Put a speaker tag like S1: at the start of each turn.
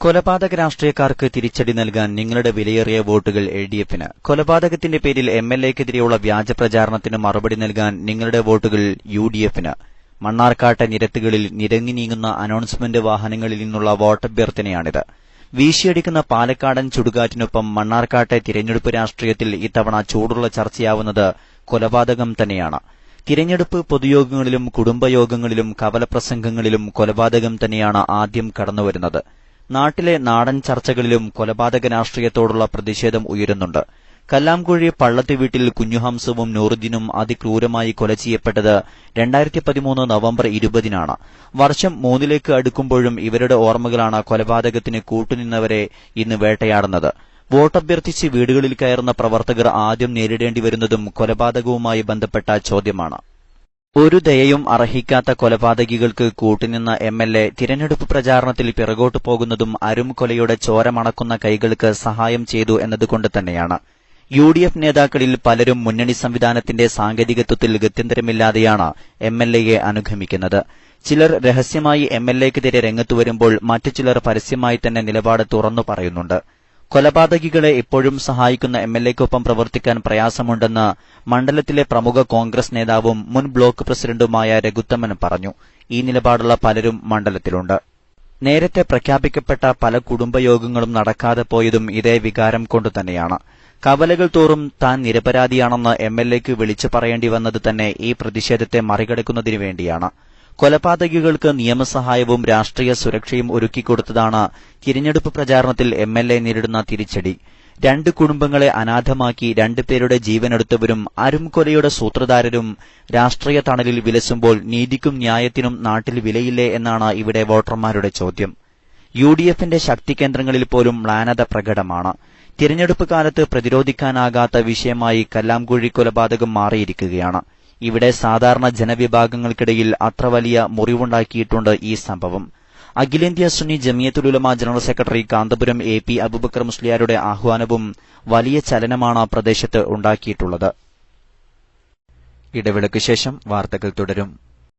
S1: കൊലപാതക രാഷ്ട്രീയക്കാർക്ക് തിരിച്ചടി നൽകാൻ നിങ്ങളുടെ വിലയേറിയ വോട്ടുകൾ എൽ ഡി എഫിന്. കൊലപാതകത്തിന്റെ പേരിൽ എം എൽ എക്കെതിരെയുള്ള വ്യാജ പ്രചാരണത്തിന് മറുപടി നൽകാൻ നിങ്ങളുടെ വോട്ടുകൾ യു ഡി എഫിന്. മണ്ണാർക്കാട്ടെ നിരത്തുകളിൽ നിരങ്ങി നീങ്ങുന്ന അനൗൺസ്മെന്റ് വാഹനങ്ങളിൽ നിന്നുള്ള വോട്ടഭ്യർത്ഥനയാണിത്. വീശിയടിക്കുന്ന പാലക്കാടൻ ചുടുകാറ്റിനൊപ്പം മണ്ണാർക്കാട്ടെ തിരഞ്ഞെടുപ്പ് രാഷ്ട്രീയത്തിൽ ഇത്തവണ ചൂടുള്ള ചർച്ചയാവുന്നത് കൊലപാതകം തന്നെയാണ്. തിരഞ്ഞെടുപ്പ് പൊതുയോഗങ്ങളിലും കുടുംബയോഗങ്ങളിലും കവലപ്രസംഗങ്ങളിലും കൊലപാതകം തന്നെയാണ് ആദ്യം കടന്നുവരുന്നത്. നാട്ടിലെ നാടൻ ചർച്ചകളിലും കൊലപാതക രാഷ്ട്രീയത്തോടുള്ള പ്രതിഷേധം ഉയരുന്നുണ്ട്. കല്ലാംകുഴി പള്ളത്തി വീട്ടിൽ കുഞ്ഞുഹംസവും നൂറുദ്ദീനും അതിക്രൂരമായി കൊല ചെയ്യപ്പെട്ടത് രണ്ടായിരത്തി പതിമൂന്ന് നവംബർ ഇരുപതിനാണ്. വർഷം മൂന്നിലേക്ക് അടുക്കുമ്പോഴും ഇവരുടെ ഓർമ്മകളാണ് കൊലപാതകത്തിന് കൂട്ടുനിന്നവരെ ഇന്ന് വേട്ടയാടുന്നത്. വോട്ടഭ്യർത്ഥിച്ച് വീടുകളിൽ കയറുന്ന പ്രവർത്തകർ ആദ്യം നേരിടേണ്ടി വരുന്നതും കൊലപാതകവുമായി ബന്ധപ്പെട്ട ചോദ്യമാണ്. ഒരു ദയയും അർഹിക്കാത്ത കൊലപാതകികൾക്ക് കൂട്ടുനിന്ന എം എൽ എ തിരഞ്ഞെടുപ്പ് പ്രചാരണത്തിൽ പിറകോട്ടു പോകുന്നതും അരും കൊലയുടെ ചോരമണക്കുന്ന കൈകൾക്ക് സഹായം ചെയ്തു എന്നതുകൊണ്ട് തന്നെയാണ്. യു ഡി എഫ് നേതാക്കളിൽ പലരും മുന്നണി സംവിധാനത്തിന്റെ സാങ്കേതികത്വത്തിൽ ഗത്യന്തരമില്ലാതെയാണ് എം എൽ എയെ അനുഗമിക്കുന്നത്. ചിലർ രഹസ്യമായി എം എൽ എക്കെതിരെ രംഗത്തു വരുമ്പോൾ മറ്റു ചിലർ പരസ്യമായി തന്നെ നിലപാട് തുറന്നു പറയുന്നുണ്ട്. കൊലപാതകികളെ ഇപ്പോഴും സഹായിക്കുന്ന എംഎൽഎക്കൊപ്പം എൽ എക്കൊപ്പം പ്രവർത്തിക്കാൻ പ്രയാസമുണ്ടെന്ന് മണ്ഡലത്തിലെ പ്രമുഖ കോൺഗ്രസ് നേതാവും മുൻ ബ്ലോക്ക് പ്രസിഡന്റുമായ രഘുത്തമ്മൻ പറഞ്ഞു. ഈ നിലപാടുള്ള പലരും മണ്ഡലത്തിലുണ്ട്. നേരത്തെ പ്രഖ്യാപിക്കപ്പെട്ട പല കുടുംബയോഗങ്ങളും നടക്കാതെ പോയതും ഇതേ വികാരം കൊണ്ടുതന്നെയാണ് കവലകൾ തോറും താൻ നിരപരാധിയാണെന്ന് എംഎൽഎക്ക് എൽ എക്ക് വിളിച്ചു പറയേണ്ടി വന്നത് തന്നെ ഈ പ്രതിഷേധത്തെ മറികടക്കുന്നതിനു വേണ്ടിയാണ്. കൊലപാതകികൾക്ക് നിയമസഹായവും രാഷ്ട്രീയ സുരക്ഷയും ഒരുക്കിക്കൊടുത്തതാണ് തിരഞ്ഞെടുപ്പ് പ്രചാരണത്തിൽ എം എൽ എ നേരിടുന്ന തിരിച്ചടി. രണ്ട് കുടുംബങ്ങളെ അനാഥമാക്കി രണ്ടുപേരുടെ ജീവനെടുത്തവരും അരും കൊലയുടെ സൂത്രധാരരും രാഷ്ട്രീയ തണലിൽ വിലസുമ്പോൾ നീതിക്കും ന്യായത്തിനും നാട്ടിൽ വിലയില്ലേ എന്നാണ് ഇവിടെ വോട്ടർമാരുടെ ചോദ്യം. യു ഡി എഫിന്റെ ശക്തി കേന്ദ്രങ്ങളിൽ പോലും മ്ലാനത പ്രകടമാണ്. തിരഞ്ഞെടുപ്പ് കാലത്ത് പ്രതിരോധിക്കാനാകാത്ത വിഷയമായി കല്ലാംകുഴി കൊലപാതകം മാറിയിരിക്കുകയാണ്. ഇവിടെ സാധാരണ ജനവിഭാഗങ്ങൾക്കിടയിൽ അത്ര വലിയ മുറിവുണ്ടാക്കിയിട്ടുണ്ട് ഈ സംഭവം. അഖിലേന്ത്യാ Sunni Jamiyyathul Ulama general secretary Kanthapuram A P Abubakar മുസ്ലിയാരുടെ ആഹ്വാനവും വലിയ ചലനമാണ് പ്രദേശത്ത് ഉണ്ടാക്കിയിട്ടുള്ളത്. ഇടവേളയ്ക്ക് ശേഷം വാർത്തകൾ തുടരും.